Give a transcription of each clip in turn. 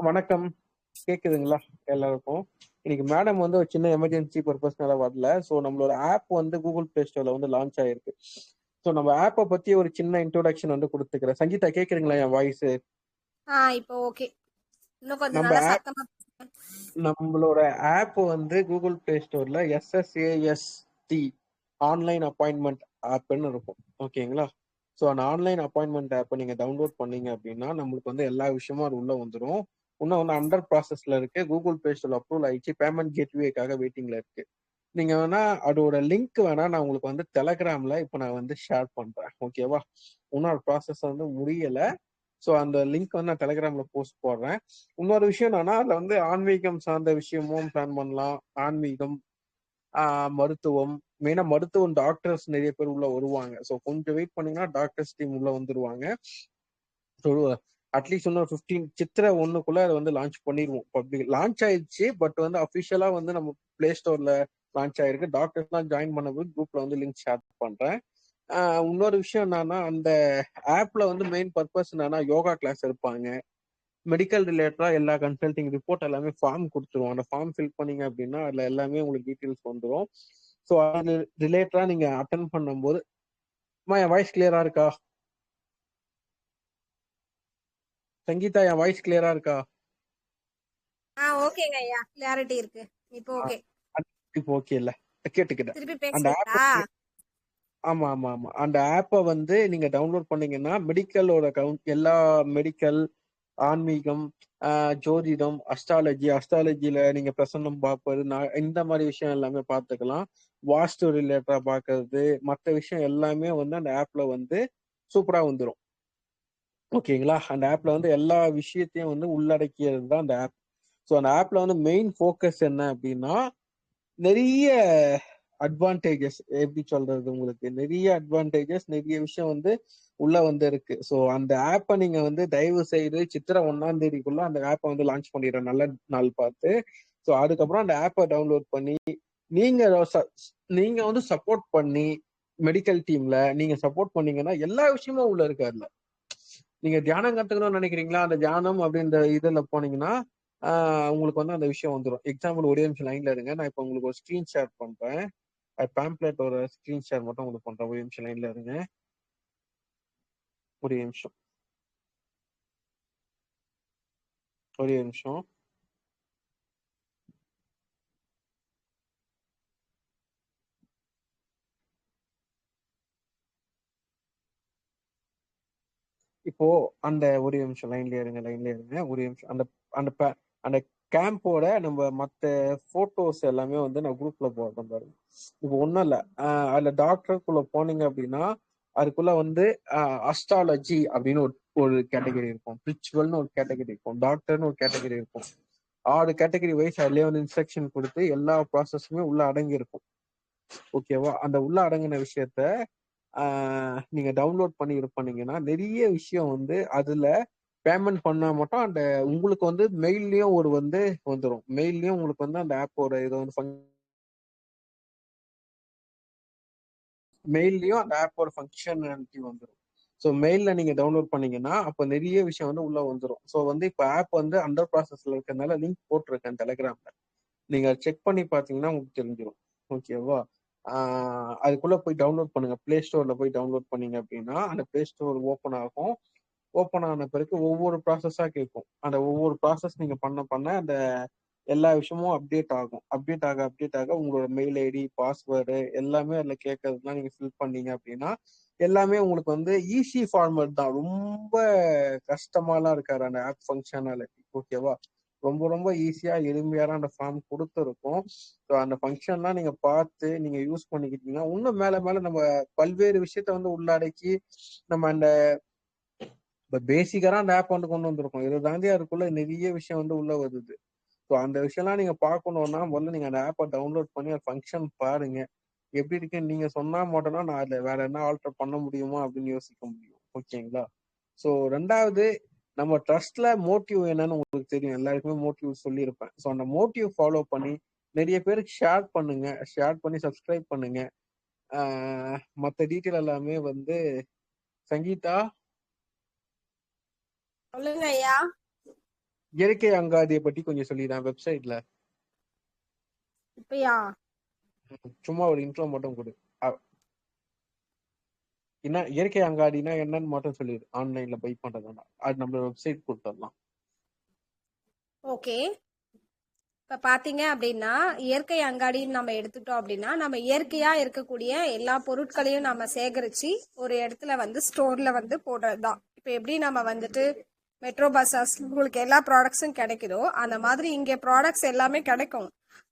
வணக்கம். கேக்குதுங்களா எல்லாருக்கும்? இன்னைக்கு மேடம் வந்து ஒரு சின்ன எமர்ஜென்சி பர்பஸ்னால வரல. ஸோ நம்மளோட ஆப் வந்து கூகுள் பிளே ஸ்டோர்ல வந்து லான்ச் ஆயிருக்கு. ஸோ நம்ம ஆப்பை பத்தி ஒரு சின்ன இன்ட்ரோடக்ஷன் வந்து கொடுத்துக்கிறேன். சங்கீதா கேக்குறீங்களா என் வாய்ஸ் ஆ இப்போ ஓகே. நம்மளோட ஆப் வந்து கூகுள் பிளே ஸ்டோர்ல எஸ்எஸ்ஏஎஸ்டி ஆன்லைன் அப்பாயின்மெண்ட் ஆப்னு இருக்கும். ஓகேங்களா ஸோ அந்த ஆன்லைன் அப்பாயின்மெண்ட் ஆப்பை நீங்கள் டவுன்லோட் பண்ணீங்க அப்படின்னா நம்மளுக்கு வந்து எல்லா விஷயமும் அது உள்ளே வந்துடும் இன்னும் வந்து அண்டர் ப்ராசஸில் இருக்கு. கூகுள் பேஸ்டில் அப்ரூவல் ஆயிடுச்சு. பேமெண்ட் கேட்வேக்காக வெயிட்டிங்கில் இருக்கு. நீங்கள் வேணா அதோட லிங்க் வேணா நான் உங்களுக்கு வந்து டெலகிராமில் இப்போ நான் வந்து ஷேர் பண்ணுறேன் ஓகேவா இன்னொரு ப்ராசஸ் வந்து முடியலை. ஸோ அந்த லிங்க் வந்து நான் டெலகிராமில் போஸ்ட் போடுறேன். இன்னொரு விஷயம் என்னன்னா அதில் வந்து ஆன்மீகம் சார்ந்த விஷயமும் பிளான் பண்ணலாம். ஆன்மீகம் மருத்துவம் மெயினா மருத்துவம் டாக்டர்ஸ் நிறைய பேர் உள்ள வருவாங்க. ஸோ கொஞ்சம் வெயிட் பண்ணீங்கன்னா டாக்டர்ஸ் டீம் உள்ள வந்துருவாங்க. அட்லீஸ்ட் இன்னும் ஃபிஃப்டீன் சித்திரை ஒன்றுக்குள்ளே அதை வந்து லான்ச் பண்ணிடுவோம் பப்ளிக் லான்ச் ஆயிடுச்சு பட் வந்து அஃபிஷியலா வந்து நம்ம பிளே ஸ்டோர்ல லான்ச் ஆயிருக்கு. டாக்டர்ஸ்லாம் ஜாயின் பண்ண குரூப்ல வந்து லிங்க் ஷேர் பண்றேன். இன்னொரு விஷயம் என்னன்னா அந்த ஆப்ல வந்து மெயின் பர்பஸ் என்னன்னா யோகா கிளாஸ் இருப்பாங்க மெடிக்கல் ரிலேட்டடா எல்லா கன்சல்டிங் ரிப்போர்ட் எல்லாமே ஃபார்ம் கொடுத்துருவோம் அந்த ஃபார்ம் ஃபில் பண்ணீங்க அப்படின்னா அதுல எல்லாமே உங்களுக்கு டீட்டெயில்ஸ் வந்துடும் ஸோ அது ரிலேட்டடா நீங்க அட்டன் பண்ணும்போது அம்மா, என் வாய்ஸ் கிளியரா இருக்கா? சங்கீதா என் வாய்ஸ் கிளியரா இருக்கா? ஆ ஓகேங்க ஐயா. கிளாரிட்டி இருக்கு. இப்போ ஓகே. இப்போ ஓகே இல்ல. கேட்டுக்கிட்டேன். திருப்பி அந்த பேசுறீங்களா ஆமா ஆமா ஆமா. அந்த ஆப்பை வந்து நீங்க டவுன்லோட் பண்ணீங்கன்னா மெடிக்கலோட கவுண்ட் எல்லா மெடிக்கல் ஆன்மீகம் ஜோதிடம் அஸ்ட்ராலஜி அஸ்ட்ராலஜியில நீங்க பிரசன்னம் பார்ப்பது நான் இந்த மாதிரி விஷயம் எல்லாமே பார்த்துக்கலாம். வாஸ்து ரிலேட்டடா பார்க்கறது மற்ற விஷயம் எல்லாமே வந்து அந்த ஆப்ல வந்து சூப்பரா வந்துடும் ஓகேங்களா? அந்த ஆப்ல வந்து எல்லா விஷயத்தையும் வந்து உள்ளடக்கியது தான் அந்த ஆப் ஸோ அந்த ஆப்ல வந்து மெயின் ஃபோக்கஸ் என்ன அப்படின்னா நிறைய அட்வான்டேஜஸ் எப்படி சொல்றது உங்களுக்கு? நிறைய அட்வான்டேஜஸ் நிறைய விஷயம் வந்து உள்ள வந்து இருக்கு. ஸோ அந்த ஆப்பை நீங்க வந்து தயவு செய்து சித்திரை ஒன்னாம் தேதிக்குள்ள அந்த ஆப்பை வந்து லான்ச் பண்ணிடுறேன் நல்ல நாள் பார்த்து. ஸோ அதுக்கப்புறம் அந்த ஆப்பை டவுன்லோட் பண்ணி நீங்க நீங்க வந்து சப்போர்ட் பண்ணி மெடிக்கல் டீம்ல நீங்க சப்போர்ட் பண்ணீங்கன்னா எல்லா விஷயமும் உள்ள இருக்கு அதுல. நீங்க தியானம் கத்துக்கணும்னு நினைக்கிறீங்களா? அந்த தியானம் அப்படின்ற இதுல போனீங்கன்னா உங்களுக்கு வந்து அந்த விஷயம் வந்துடும் எக்ஸாம்பிள் ஒரே நிமிஷம் லைன்ல இருங்க. நான் இப்போ உங்களுக்கு ஒரு ஸ்க்ரீன் ஷேர் பண்றேன். பேம்ப்ளெட் ஒரு ஸ்க்ரீன் ஷேர் மட்டும் உங்களுக்கு பண்றேன். ஒரு நிமிஷம் லைன்ல இருங்க. ஒரு நிமிஷம். ஒரே நிமிஷம். இப்போ அந்த ஒரு நிமிஷம் லைன்ல இருங்க லைன்ல இருங்க. ஒரு நிமிஷம். அந்த அந்த அந்த கேம்போட நம்ம மத்த போட்டோஸ் எல்லாமே வந்து நான் குரூப்ல போடுறேன் பாருங்க இப்போ ஒண்ணும் இல்ல. அதில் அதுல டாக்டருக்குள்ள போனீங்க அப்படின்னா அதுக்குள்ள வந்து அஸ்ட்ராலஜி அப்படின்னு ஒரு ஒரு கேட்டகரி இருக்கும். ரிச்சுவல்னு ஒரு கேட்டகரி இருக்கும். டாக்டர்னு ஒரு கேட்டகரி இருக்கும். ஆறு கேட்டகரி வைஸ் அதுலயே வந்து இன்ஸ்ட்ரக்ஷன் கொடுத்து எல்லா ப்ராசஸுமே உள்ள அடங்கி இருக்கும். ஓகேவா அந்த உள்ள அடங்கின விஷயத்த நீங்க டவுன்லோட் பண்ணி இருப்பீங்கன்னா நிறைய விஷயம் வந்து அதுல பேமெண்ட் பண்ணா மட்டும் அந்த உங்களுக்கு வந்து மெயில்லையும் ஒரு வந்து வந்துடும் மெயில்லையும் உங்களுக்கு வந்து அந்த ஆப்போட இது வந்து மெயில்லையும் அந்த ஆப்போட ஃபங்க்ஷனாலிட்டி வந்துடும் ஸோ மெயிலில் நீங்கள் டவுன்லோட் பண்ணீங்கன்னா அப்போ நிறைய விஷயம் வந்து உள்ள வந்துடும் ஸோ வந்து இப்போ ஆப் வந்து அண்டர் ப்ராசஸில் இருக்கிறதுனால லிங்க் போட்டிருக்கேன் டெலகிராம்ல நீங்கள் செக் பண்ணி பார்த்தீங்கன்னா உங்களுக்கு தெரிஞ்சிடும் ஓகேவா அதுக்குள்ளே போய் டவுன்லோட் பண்ணுங்கள் ப்ளே ஸ்டோரில் போய் டவுன்லோட் பண்ணீங்க அப்படின்னா அந்த ப்ளே ஸ்டோர் ஓப்பன் ஆகும். ஓப்பன் ஆன பிறகு ஒவ்வொரு ப்ராசஸா கேட்கும். அந்த ஒவ்வொரு ப்ராசஸ் நீங்க பண்ண பண்ண அந்த எல்லா விஷயமும் அப்டேட் ஆகும். அப்டேட் ஆக அப்டேட் ஆக உங்களோட மெயில் ஐடி பாஸ்வேர்டு எல்லாமே அதுல கேட்கறதுலாம் நீங்க ஃபில் பண்ணீங்க அப்படின்னா எல்லாமே உங்களுக்கு வந்து ஈஸி ஃபார்மேட் தான். ரொம்ப கஷ்டமாலாம் இருக்காரு அந்த ஆப் ஃபங்க்ஷனாலிட்டி ஓகேவா ரொம்ப ரொம்ப ஈஸியா எளிமையான அந்த ஃபார்ம் கொடுத்துருக்கும். ஸோ அந்த ஃபங்க்ஷன்லாம் நீங்க பார்த்து நீங்க யூஸ் பண்ணிக்கிட்டீங்கன்னா இன்னும் மேல மேல நம்ம பல்வேறு விஷயத்த வந்து உள்ளடக்கி நம்ம அந்த இப்போ பேசிக்கரா அந்த ஆப் வந்து கொண்டு வந்திருக்கோம். இதை தாண்டி அதுக்குள்ள நிறைய விஷயம் வந்து உள்ள வருது. ஸோ அந்த விஷயம்லாம் நீங்க பார்க்கணும்னா முதல்ல நீங்க அந்த ஆப்பை டவுன்லோட் பண்ணி அந்த ஃபங்க்ஷன் பாருங்க. எப்படி இருக்குன்னு நீங்க சொன்னா மட்டும்தான் நான் அதுல வேற என்ன ஆல்டர் பண்ண முடியுமா அப்படின்னு யோசிக்க முடியும். ஓகேங்களா? ஸோ ரெண்டாவது நம்ம ட்ரஸ்ட்ல மோட்டிவ் என்னன்னு உங்களுக்கு தெரியும். எல்லாருக்குமே மோட்டிவ் சொல்லியிருப்பேன். ஸோ அந்த மோட்டிவ் ஃபாலோ பண்ணி நிறைய பேருக்கு ஷேர் பண்ணுங்க. ஷேர் பண்ணி சப்ஸ்கிரைப் பண்ணுங்க. மற்ற டீட்டெயில் எல்லாமே வந்து சங்கீதா சொல்லுங்க ஐயா இயற்கை அங்காடியை பத்தி கொஞ்சம் சொல்லிடுறேன் வெப்சைட்ல இப்பயா? சும்மா ஒரு இன்ட்ரோ மட்டும் கொடு. என்ன இயற்கை அங்காடினா என்னன்னு மட்டும் சொல்லிடு. ஆன்லைன்ல பை பண்றதுனா அது நம்ம வெப்சைட் கொடுத்துடலாம். ஓகே. இப்ப பாத்தீங்க அப்படின்னா இயற்கை அங்காடின்னு நம்ம எடுத்துட்டோம் அப்படின்னா நம்ம இயற்கையா இருக்கக்கூடிய எல்லா பொருட்களையும் நம்ம சேகரிச்சு ஒரு இடத்துல வந்து ஸ்டோர்ல வந்து போடுறதுதான். இப்ப எப்படி நம்ம வந்துட்டு மெட்ரோ பஸ்ஸஸ் உங்களுக்கு எல்லா ப்ராடக்ட்ஸும் கிடைக்குதோ அந்த மாதிரி இங்கே ப்ராடக்ட்ஸ் எல்லாமே கிடைக்கும்.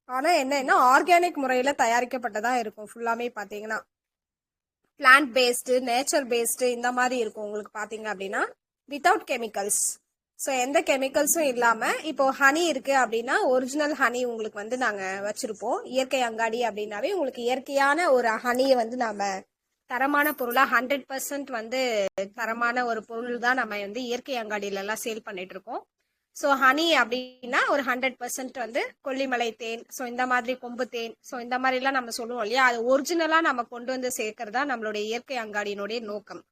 ஆனால் என்னன்னா ஆர்கானிக் முறையில் தயாரிக்கப்பட்டதாக இருக்கும். ஃபுல்லாமே பார்த்தீங்கன்னா பிளான்ட் பேஸ்டு நேச்சர் பேஸ்டு இந்த மாதிரி இருக்கும். உங்களுக்கு பார்த்தீங்க அப்படின்னா வித்தவுட் கெமிக்கல்ஸ் ஸோ எந்த கெமிக்கல்ஸும் இல்லாமல் இப்போ ஹனி இருக்கு அப்படின்னா ஒரிஜினல் ஹனி உங்களுக்கு வந்து நாங்கள் வச்சிருப்போம். இயற்கை அங்காடி அப்படின்னாவே உங்களுக்கு இயற்கையான ஒரு ஹனியை வந்து நாம தரமான பொருளா ஹண்ட்ரட் பர்சன்ட் வந்து தரமான ஒரு பொருள் தான் நம்ம வந்து இயற்கை அங்காடியில எல்லாம் சேல் பண்ணிட்டு இருக்கோம் ஸோ ஹனி அப்படின்னா ஒரு ஹண்ட்ரட் பர்சன்ட் வந்து கொல்லிமலை தேன் ஸோ இந்த மாதிரி கொம்பு தேன் ஸோ இந்த மாதிரிலாம் நம்ம சொல்லுவோம் இல்லையா? அது ஒரிஜினலாக நம்ம கொண்டு வந்து சேர்க்கறதா நம்மளுடைய இயற்கை அங்காடியினுடைய நோக்கம்.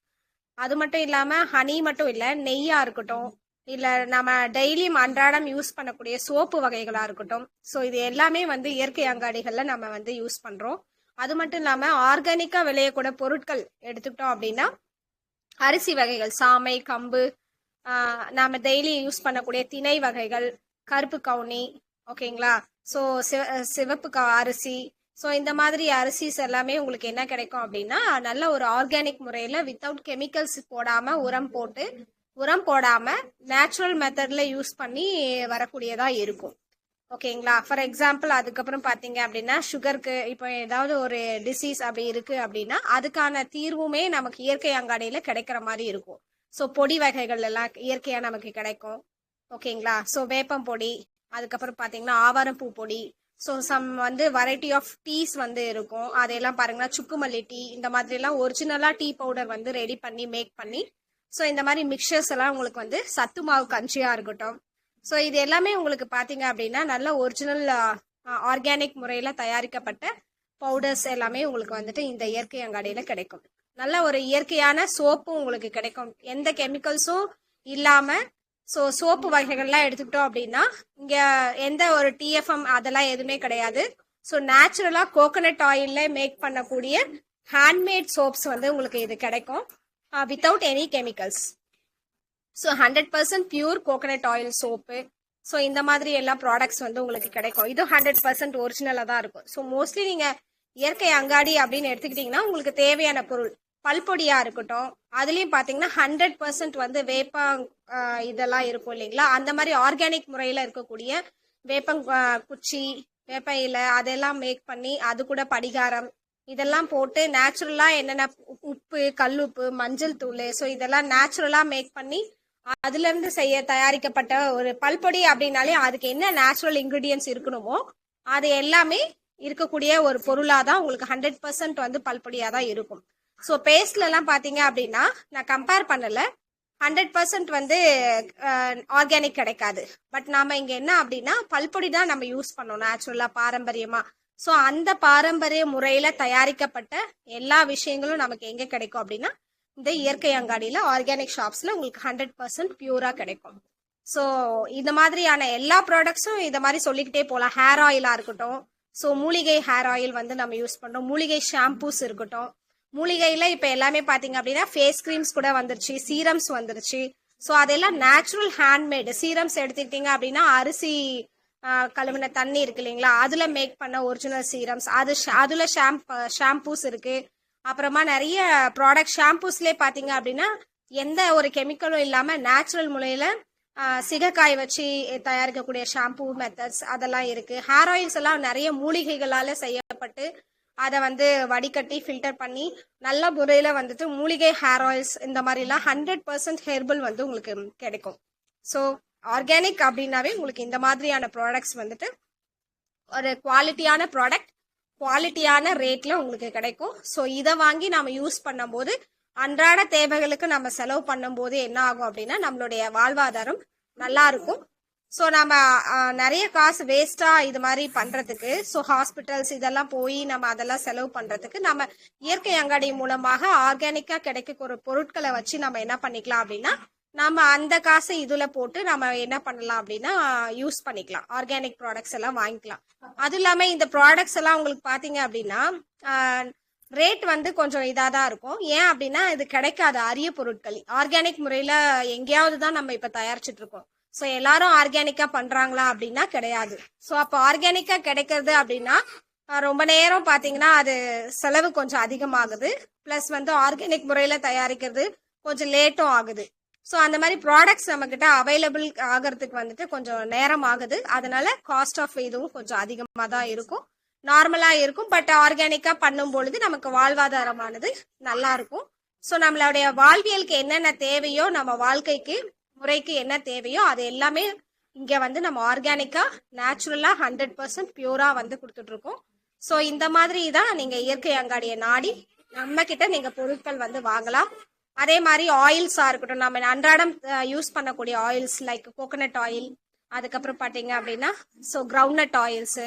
அது மட்டும் இல்லாமல் ஹனி மட்டும் இல்லை நெய்யாக இருக்கட்டும் இல்லை நம்ம டெய்லியும் அன்றாடம் யூஸ் பண்ணக்கூடிய சோப்பு வகைகளாக இருக்கட்டும் ஸோ இது எல்லாமே வந்து இயற்கை அங்காடிகளில் நம்ம வந்து யூஸ் பண்ணுறோம் அது மட்டும் இல்லாம ஆர்கானிக்கா விளையக்கூட பொருட்கள் எடுத்துக்கிட்டோம் அப்படின்னா அரிசி வகைகள் சாமை கம்பு நாம் நாம டெய்லி யூஸ் பண்ணக்கூடிய திணை வகைகள் கருப்பு கவுனி ஓகேங்களா ஸோ சிவ சிவப்பு க அரிசி. ஸோ இந்த மாதிரி அரிசிஸ் எல்லாமே உங்களுக்கு என்ன கிடைக்கும் அப்படின்னா நல்ல ஒரு ஆர்கானிக் முறையில் வித்தவுட் கெமிக்கல்ஸ் போடாம உரம் போட்டு உரம் போடாம நேச்சுரல் மெத்தட்ல யூஸ் பண்ணி வரக்கூடியதா இருக்கும். ஓகேங்களா? ஃபார் எக்ஸாம்பிள் அதுக்கப்புறம் பார்த்தீங்க அப்படின்னா சுகருக்கு இப்போ ஏதாவது ஒரு டிசீஸ் அப்படி இருக்கு அப்படின்னா அதுக்கான தீர்வுமே நமக்கு இயற்கை அங்காடியில் கிடைக்கிற மாதிரி இருக்கும். ஸோ பொடி வகைகள் எல்லாம் இயற்கையாக நமக்கு கிடைக்கும். ஓகேங்களா? ஸோ வேப்பம் பொடி அதுக்கப்புறம் பார்த்தீங்கன்னா ஆவாரம் பூ பொடி. ஸோ சம் வந்து வெரைட்டி ஆஃப் டீஸ் வந்து இருக்கும். அதையெல்லாம் பாருங்கன்னா சுக்குமல்லி டீ இந்த மாதிரிலாம் ஒரிஜினலாக டீ பவுடர் வந்து ரெடி பண்ணி மேக் பண்ணி ஸோ இந்த மாதிரி மிக்சர்ஸ் எல்லாம் உங்களுக்கு வந்து சத்து மாவு கஞ்சியாக இருக்கட்டும். ஸோ இது எல்லாமே உங்களுக்கு பார்த்தீங்க அப்படின்னா நல்ல ஒரிஜினல் ஆர்கானிக் முறையில் தயாரிக்கப்பட்ட பவுடர்ஸ் எல்லாமே உங்களுக்கு வந்துட்டு இந்த இயற்கை அங்காடியில் கிடைக்கும். நல்ல ஒரு இயற்கையான சோப்பும் உங்களுக்கு கிடைக்கும். எந்த கெமிக்கல்ஸும் இல்லாமல் ஸோ சோப்பு வகைகள்லாம் எடுத்துக்கிட்டோம் அப்படின்னா இங்கே எந்த ஒரு டிஎஃப்எம் அதெல்லாம் எதுவுமே கிடையாது. ஸோ நேச்சுரலாக கோகனட் ஆயிலில் மேக் பண்ணக்கூடிய ஹேண்ட்மேட் சோப்ஸ் வந்து உங்களுக்கு இது கிடைக்கும். Without any chemicals so hundred percent pure coconut oil soap so இந்த மாதிரி எல்லா ப்ராடக்ட்ஸ் வந்து உங்களுக்கு கிடைக்கும். இது ஹண்ட்ரட் பர்சன்ட் ஒரிஜினலாக தான் இருக்கும். ஸோ மோஸ்ட்லி நீங்கள் இயற்கை அங்காடி அப்படின்னு எடுத்துக்கிட்டிங்கன்னா உங்களுக்கு தேவையான பொருள் பல்பொடியாக இருக்கட்டும். அதுலேயும் பார்த்தீங்கன்னா ஹண்ட்ரட் பர்சன்ட் வந்து வேப்பா இதெல்லாம் இருக்கும் இல்லைங்களா? அந்த மாதிரி ஆர்கானிக் முறையில் இருக்கக்கூடிய வேப்பங் குச்சி வேப்ப இலை அதெல்லாம் மேக் பண்ணி அது கூட படிகாரம் இதெல்லாம் போட்டு நேச்சுரலாக என்னென்ன உப்பு கல்லுப்பு மஞ்சள் தூள் ஸோ இதெல்லாம் நேச்சுரலாக மேக் பண்ணி அதுல இருந்து செய்ய தயாரிக்கப்பட்ட ஒரு பல்பொடி அப்படின்னாலே அதுக்கு என்ன நேச்சுரல் இன்கிரீடியன்ஸ் இருக்கணுமோ அது எல்லாமே இருக்கக்கூடிய ஒரு பொருளாக தான் உங்களுக்கு ஹண்ட்ரட் பர்சன்ட் வந்து பல்பொடியாக தான் இருக்கும். ஸோ பேஸ்ட்ல எல்லாம் பார்த்தீங்க அப்படின்னா நான் கம்பேர் பண்ணல. ஹண்ட்ரட் பர்சன்ட் வந்து ஆர்கானிக் கிடைக்காது. பட் நாம இங்க என்ன அப்படின்னா பல்பொடி தான் நம்ம யூஸ் பண்ணோம் நேச்சுரலா பாரம்பரியமா. ஸோ அந்த பாரம்பரிய முறையில தயாரிக்கப்பட்ட எல்லா விஷயங்களும் நமக்கு எங்க கிடைக்கும் அப்படின்னா இந்த இயற்கை அங்காடியில ஆர்கானிக் ஷாப்ஸ்ல உங்களுக்கு ஹண்ட்ரட் பர்சன்ட் பியூரா கிடைக்கும். ஸோ இந்த மாதிரியான எல்லா ப்ராடக்ட்ஸும் இந்த மாதிரி சொல்லிக்கிட்டே போகலாம் ஹேர் ஆயிலா இருக்கட்டும். ஸோ மூலிகை ஹேர் ஆயில் வந்து நம்ம யூஸ் பண்றோம். மூலிகை ஷாம்பூஸ் இருக்கட்டும். மூலிகையில இப்ப எல்லாமே பாத்தீங்க அப்படின்னா ஃபேஸ் கிரீம்ஸ் கூட வந்துருச்சு சீரம்ஸ் வந்துருச்சு. ஸோ அதெல்லாம் நேச்சுரல் ஹேண்ட்மேடு சீரம்ஸ் எடுத்துக்கிட்டீங்க அப்படின்னா அரிசி கழுவின தண்ணி இருக்கு இல்லைங்களா? அதுல மேக் பண்ண ஒரிஜினல் சீரம்ஸ் அது அதில் அதுல ஷாம்பூஸ் இருக்கு. அப்புறமா நிறைய ப்ராடக்ட் ஷாம்பூஸ்லேயே பாத்தீங்க அப்படின்னா எந்த ஒரு கெமிக்கலும் இல்லாம நேச்சுரல் முறையில சிகக்காய் வச்சு தயாரிக்கக்கூடிய ஷாம்பூ மெத்தட்ஸ் அதெல்லாம் இருக்கு. ஹேர் ஆயில்ஸ் எல்லாம் நிறைய மூலிகைகளால செய்யப்பட்டு அதை வந்து வடிகட்டி ஃபில்டர் பண்ணி நல்ல முறையில் வந்துட்டு மூலிகை ஹேர் ஆயில்ஸ் இந்த மாதிரிலாம் ஹண்ட்ரட் பர்சன்ட் ஹெர்பல் வந்து உங்களுக்கு கிடைக்கும். ஸோ ஆர்கானிக் அப்படின்னாவே உங்களுக்கு இந்த மாதிரியான ப்ராடக்ட்ஸ் வந்துட்டு ஒரு குவாலிட்டியான ப்ராடக்ட் குவாலிட்டியான ரேட்ல உங்களுக்கு கிடைக்கும். ஸோ இதை வாங்கி நம்ம யூஸ் பண்ணும்போது அன்றாட தேவைகளுக்கு நம்ம செலவு பண்ணும்போது என்ன ஆகும் அப்படின்னா நம்மளுடைய வாழ்வாதாரம் நல்லா இருக்கும். ஸோ நம்ம நிறைய காசு வேஸ்டா இது மாதிரி பண்றதுக்கு ஸோ ஹாஸ்பிட்டல்ஸ் இதெல்லாம் போய் நம்ம அதெல்லாம் செலவு பண்றதுக்கு நம்ம இயற்கை அங்காடி மூலமாக ஆர்கானிக்கா கிடைக்கக்கூடிய பொருட்களை வச்சு நம்ம என்ன பண்ணிக்கலாம் அப்படின்னா நம்ம அந்த காசை இதுல போட்டு நம்ம என்ன பண்ணலாம் அப்படின்னா யூஸ் பண்ணிக்கலாம். ஆர்கானிக் ப்ராடக்ட்ஸ் எல்லாம் வாங்கிக்கலாம். அது இல்லாம இந்த ப்ராடக்ட்ஸ் எல்லாம் உங்களுக்கு பாத்தீங்க அப்படின்னா ரேட் வந்து கொஞ்சம் இதாக தான் இருக்கும். ஏன் அப்படின்னா இது கிடைக்காது அரிய பொருட்கள். ஆர்கானிக் முறையில் எங்கேயாவது தான் நம்ம இப்போ தயாரிச்சுட்டு இருக்கோம். ஸோ எல்லாரும் ஆர்கானிக்காக பண்ணுறாங்களா அப்படின்னா கிடையாது. ஸோ அப்போ ஆர்கானிக்காக கிடைக்கிறது அப்படின்னா ரொம்ப நேரம் பார்த்தீங்கன்னா அது செலவு கொஞ்சம் அதிகமாகுது. ப்ளஸ் வந்து ஆர்கானிக் முறையில் தயாரிக்கிறது கொஞ்சம் லேட்டும் ஆகுது. ஸோ அந்த மாதிரி ப்ராடக்ட்ஸ் நம்மக்கிட்ட அவைலபிள் ஆகிறதுக்கு வந்துட்டு கொஞ்சம் நேரம் ஆகுது. அதனால காஸ்ட் ஆஃப் இதுவும் கொஞ்சம் அதிகமாக தான் இருக்கும். நார்மலாக இருக்கும். பட் ஆர்கானிக்காக பண்ணும் பொழுது நமக்கு வாழ்வாதாரமானது நல்லா இருக்கும். ஸோ நம்மளுடைய வாழ்வியலுக்கு என்னென்ன தேவையோ நம்ம வாழ்க்கைக்கு முறைக்கு என்ன தேவையோ அது எல்லாமே இங்க வந்து நம்ம ஆர்கானிக்கா நேச்சுரலா ஹண்ட்ரட் பர்சன்ட் பியூரா வந்து கொடுத்துட்டு இருக்கோம் ஸோ இந்த மாதிரி தான் நீங்க இயற்கை அங்காடியை நாடி நம்ம கிட்ட நீங்க பொருட்கள் வந்து வாங்கலாம். அதே மாதிரி ஆயில்ஸாக இருக்கட்டும். நம்ம அன்றாடம் யூஸ் பண்ணக்கூடிய ஆயில்ஸ் லைக் கோகனட் ஆயில் அதுக்கப்புறம் பார்த்தீங்க அப்படின்னா ஸோ கிரவுண்ட்நட் ஆயில்ஸு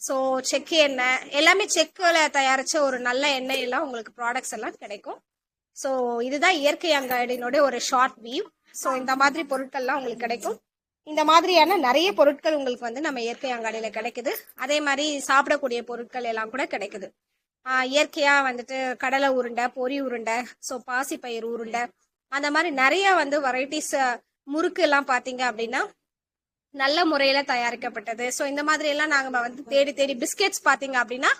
ஸோ செக்கு எண்ணெய் எல்லாமே செக்கில் தயாரித்த ஒரு நல்ல எண்ணெய் எல்லாம் உங்களுக்கு ப்ராடக்ட்ஸ் எல்லாம் கிடைக்கும். ஸோ இதுதான் இயற்கை அங்காடினுடைய ஒரு ஷார்ட் வியூ ஸோ இந்த மாதிரி பொருட்கள்லாம் உங்களுக்கு கிடைக்கும். இந்த மாதிரியான நிறைய பொருட்கள் உங்களுக்கு வந்து நம்ம இயற்கை அங்காடியில் கிடைக்குது. அதே மாதிரி சாப்பிடக்கூடிய பொருட்கள் எல்லாம் கூட கிடைக்குது. இயற்கையாக இயற்கையா வந்துட்டு கடலை உருண்டை பொரி உருண்டை ஸோ பாசிப்பயிர் உருண்டை அந்த மாதிரி நிறைய வந்து வெரைட்டிஸ் முறுக்கு எல்லாம் பார்த்தீங்க அப்படின்னா நல்ல முறையில தயாரிக்கப்பட்டது. ஸோ இந்த மாதிரி எல்லாம் நாங்க வந்து தேடி தேடி பிஸ்கெட்ஸ் பாத்தீங்க அப்படின்னா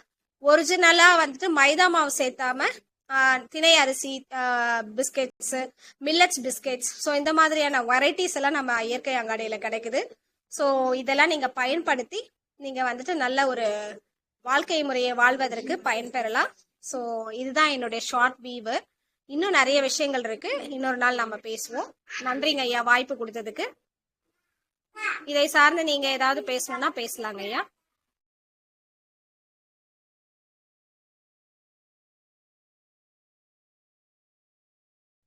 ஒரிஜினலா வந்துட்டு மைதா மாவு சேர்த்தாம திணை அரிசி பிஸ்கெட்ஸ் மில்லட்ஸ் பிஸ்கெட்ஸ் ஸோ இந்த மாதிரியான வெரைட்டிஸ் எல்லாம் நம்ம இயற்கை அங்காடியில கிடைக்குது. ஸோ இதெல்லாம் நீங்க பயன்படுத்தி நீங்க வந்துட்டு நல்ல ஒரு வாழ்க்கை முறையை வாழ்வதற்கு பயன்பெறலாம். ஸோ இதுதான் என்னுடைய ஷார்ட் வீவு இன்னும் நிறைய விஷயங்கள் இருக்கு. இன்னொரு நாள் நம்ம பேசுவோம். நன்றிங்க ஐயா வாய்ப்பு கொடுத்ததுக்கு. இதை சார்ந்து நீங்க ஏதாவது பேசணும்னா பேசலாங்க ஐயா.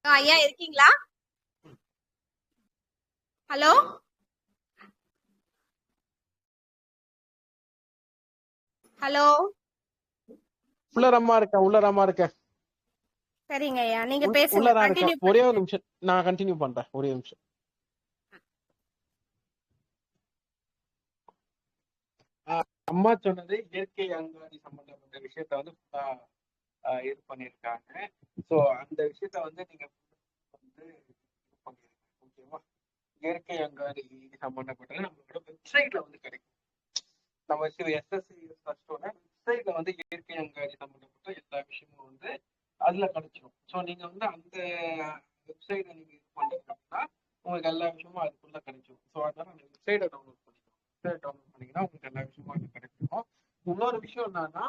ஐயா இருக்கீங்களா? ஹலோ? ஹலோ? உள்ளரமா இருக்கேன் உள்ளரமா இருக்கேன். சரிங்க ஐயா நீங்க பேசுங்க கண்டினியூ ஒரே ஒரு நிமிஷம் நான் கண்டினியூ பண்றேன் ஒரே நிமிஷம். அம்மா சொன்னது இயற்கை அங்காடி சம்பந்தப்பட்ட விஷயத்த வந்து இது பண்ணியிருக்காங்க. சோ அந்த விஷயத்த வந்து நீங்க வந்து பண்ணிருக்கீங்க ஓகேவா இயற்கை அங்காடி சம்பந்தப்பட்டது நம்மளோட வெப்சைட்ல வந்து கிடைக்கும். நம்ம எஸ்எஸ்சி ஃபர்ஸ்டோட வெப்சைட்ல வந்து இயற்கை அங்காடி சம்பந்தப்பட்ட எல்லா விஷயமும் வந்து அதுல கிடைச்சிடும் ஸோ நீங்க வந்து அந்த வெப்சைட்டை நீங்க இது பண்றீங்க அப்படின்னா உங்களுக்கு எல்லா விஷயமும் அதுக்குள்ள கிடைச்சிடும் ஸோ அதனால அந்த வெப்சைட்டை டவுன்லோட் பண்ணிக்கணும். வெப்சைட் டவுன்லோட் பண்ணீங்கன்னா உங்களுக்கு எல்லா விஷயமும் அது கிடைச்சிடும் இன்னொரு விஷயம் என்னன்னா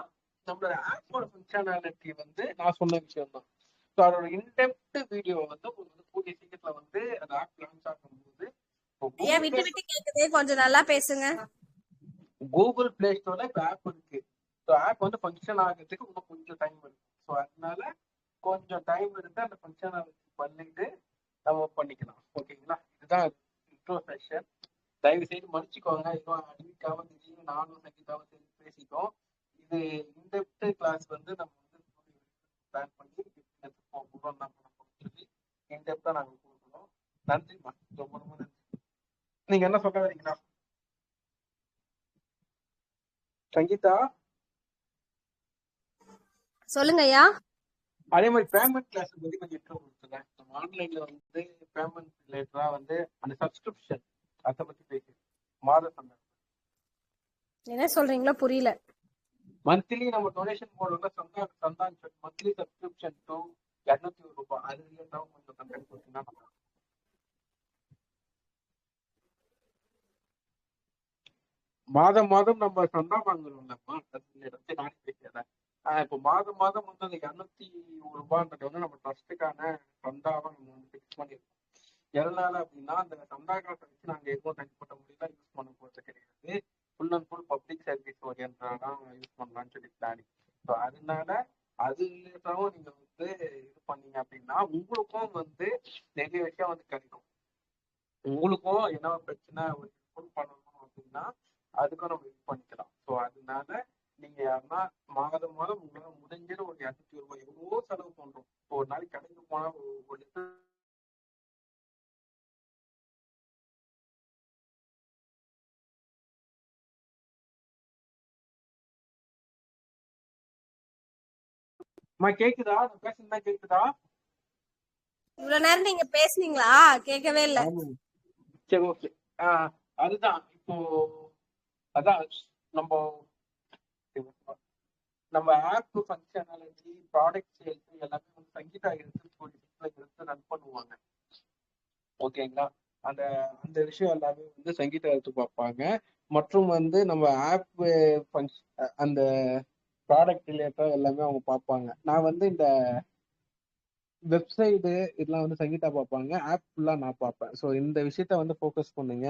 நம்மளோட ஆப்போட ஃபங்க்ஷனாலிட்டி வந்து நான் சொன்ன விஷயம் தான் ஸோ அதோட இன்டெப்ட் வீடியோ வந்து உங்களுக்கு வந்து கூடிய சீக்கிரத்துல வந்து அந்த ஆப் லான்ச் ஆகும்போது ஐயா விட்டு விட்டு கேக்குதே? கொஞ்சம் நல்லா பேசுங்க. கூகுள் பிளே ஸ்டோர்ல இப்போ ஆப் இருக்கு. ஸோ ஆப் வந்து ஃபங்க்ஷன் ஆகிறதுக்கு இன்னும் கொஞ்சம் டைம் இருக்கு ஸோ அதனால கொஞ்சம் டைம் எடுத்து அந்த ஃபங்க்ஷனாலிட்டி பண்ணிட்டு நம்ம பண்ணிக்கலாம். ஓகேங்களா இதுதான் இன்ட்ரோ செஷன் தயவு செய்து மன்னிச்சுக்கோங்க. இன்னும் அடிக்காம திடீர்னு நானும் சங்கீதாவும் சேர்ந்து பேசிட்டோம். இது இன்டெப்த் கிளாஸ் வந்து நம்ம வந்து பிளான் பண்ணி போகிறோம் நம்ம சொல்லி இன்டெப்த்தாக நாங்கள் கொடுக்குறோம் நன்றிம்மா ரொம்ப ரொம்ப நன்றி. நீங்க என்ன சொல்ல வரீங்களா சங்கீதா சொல்லுங்க ஐயா அதே மாதிரி பேமெண்ட் கிளாஸ் பத்தி கொஞ்சம் இன்ட்ரோ கொடுத்துருங்க. நம்ம ஆன்லைன்ல வந்து பேமெண்ட் ரிலேட்டடா வந்து அந்த சப்ஸ்கிரிப்ஷன் அதை பத்தி பேசி மாத சம்பளம். என்ன சொல்றீங்களோ புரியல. மந்த்லி நம்ம டொனேஷன் போடுறோம்ல சந்தா சந்தான் மந்த்லி சப்ஸ்கிரிப்ஷன் டூ இரநூத்தி ஒரு ரூபாய். அது கொஞ்சம் கண்டென்ட் கொடுத்தீங்கன்னா நல்லா இருக்கும். மாதம் மாதம் நம்ம சந்தா வாங்குறோம்லம்மா இடத்து நானே பேசுறேன் ஆஹ் இப்போ மாதம் மாதம் வந்து அந்த இரநூத்தி ஒரு ரூபான்றது வந்து நம்ம ட்ரஸ்ட்டுக்கான சந்தாவை நம்ம வந்து ஃபிக்ஸ் பண்ணியிருக்கோம் எதனால அப்படின்னா அந்த சந்தா காசை வச்சு நாங்கள் எதுவும் தனிப்பட்ட முறையில் யூஸ் பண்ண போகிறது கிடையாது. Full and full public service ஓரியன்டாக தான் யூஸ் பண்ணலாம்னு சொல்லி பிளானிங் ஸோ அதனால அது ரிலேட்டடாகவும் நீங்கள் வந்து இது பண்ணீங்க அப்படின்னா உங்களுக்கும் வந்து நிறைய விஷயம் வந்து கிடைக்கும். உங்களுக்கும் என்ன பிரச்சனை ஒரு ஃபுல் பண்ணணும் அப்படின்னா அதுக்கும் நம்ம யூஸ் பண்ணிக்கலாம். ஸோ அதனால நீங்க யாருன்னா மாதம் மாதம் உங்களால முடிஞ்சது ஒரு இரநூத்தி ரூபாய் எவ்வளவோ செலவு பண்றோம். ஒரு நாளைக்கு கடைக்கு போனா ஒரு லிட்டர் கேக்குதா? நான் பேசுறதா கேக்குதா? இவ்வளவு நேரம் நீங்க பேசுனீங்களா? கேட்கவே இல்ல. சரி ஓகே அதுதான். இப்போ அதான் நம்ம நம்ம ஆப் ஃபங்க்ஷனாலிட்டி ப்ராடக்ட் சேல்ஸ் எல்லாமே வந்து சங்கீதா எடுத்து ப்ரொடியூஸ்ல எடுத்து ரன் பண்ணுவாங்க. ஓகேங்களா அந்த அந்த விஷயம் எல்லாமே வந்து சங்கீதா எடுத்து பார்ப்பாங்க. மற்றும் வந்து நம்ம ஆப் ஃபங்க்ஷன் அந்த ப்ராடக்ட் ரிலேட்டாக எல்லாமே அவங்க பார்ப்பாங்க. நான் வந்து இந்த வெப்சைடு இதெல்லாம் வந்து சங்கீதா பார்ப்பாங்க. ஆப் ஃபுல்லாக நான் பார்ப்பேன். ஸோ இந்த விஷயத்த வந்து ஃபோக்கஸ் பண்ணுங்க.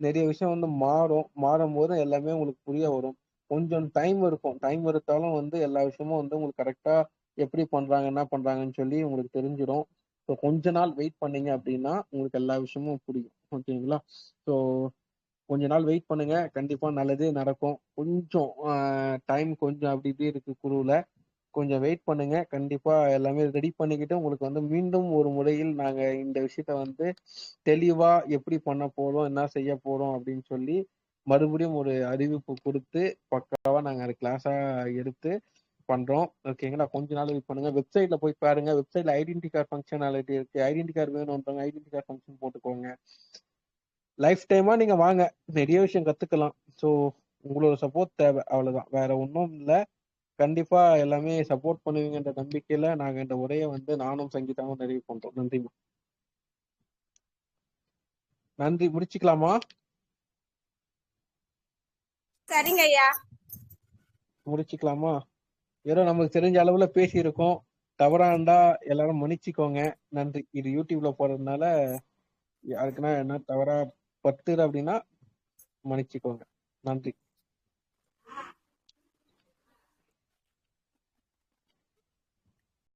நிறைய விஷயம் வந்து மாறும். மாறும் போது எல்லாமே உங்களுக்கு புரிய வரும். கொஞ்சம் டைம் இருக்கும். டைம் எடுத்தாலும் வந்து எல்லா விஷயமும் வந்து உங்களுக்கு கரெக்டாக எப்படி பண்ணுறாங்க என்ன பண்ணுறாங்கன்னு சொல்லி உங்களுக்கு தெரிஞ்சிடும். ஸோ கொஞ்ச நாள் வெயிட் பண்ணீங்க அப்படின்னா உங்களுக்கு எல்லா விஷயமும் புரியும். ஓகேங்களா ஸோ கொஞ்ச நாள் வெயிட் பண்ணுங்க. கண்டிப்பா நல்லதே நடக்கும். கொஞ்சம் டைம் கொஞ்சம் அப்படி இப்படி இருக்கு குழுவில். கொஞ்சம் வெயிட் பண்ணுங்க. கண்டிப்பா எல்லாமே ரெடி பண்ணிக்கிட்டு உங்களுக்கு வந்து மீண்டும் ஒரு முறையில் நாங்க இந்த விஷயத்த வந்து தெளிவா எப்படி பண்ண போறோம் என்ன செய்ய போறோம் அப்படின்னு சொல்லி மறுபடியும் ஒரு அறிவிப்பு கொடுத்து பக்காவா நாங்க அது கிளாஸா எடுத்து பண்றோம். ஓகேங்களா கொஞ்ச நாள் வெயிட் பண்ணுங்க. வெப்சைட்ல போய் பாருங்க. வெப்சைட்ல ஐடென்டி கார்டு ஃபங்க்ஷனாலிட்டி இருக்கு. ஐடென்டி கார்டு வேணும்ன்றவங்க ஐடென்டி கார்டு ஃபங்க்ஷன் போட்டுக்கோங்க. லைஃப் டைமா நீங்க வாங்க. நிறைய விஷயம் கத்துக்கலாம். ஸோ உங்களோட சப்போர்ட் தேவை. அவ்வளவுதான். வேற ஒன்றும் இல்லை. கண்டிப்பா எல்லாமே சப்போர்ட் பண்ணுவீங்கன்ற நம்பிக்கையில நாங்க இந்த உரையை வந்து நானும் சங்கீதாவும் நிறைவு பண்றோம். நன்றிமா நன்றி. முடிச்சுக்கலாமா? சரிங்க ஐயா. முடிச்சுக்கலாமா? ஏதோ நமக்கு தெரிஞ்ச அளவுல பேசியிருக்கோம். தவறா இருந்தா எல்லாரும் மன்னிச்சுக்கோங்க. நன்றி. இது யூடியூப்ல போறதுனால யாருக்குன்னா என்ன தவறா பத்துது அப்படின்னா மன்னிச்சுக்கோங்க. நன்றி.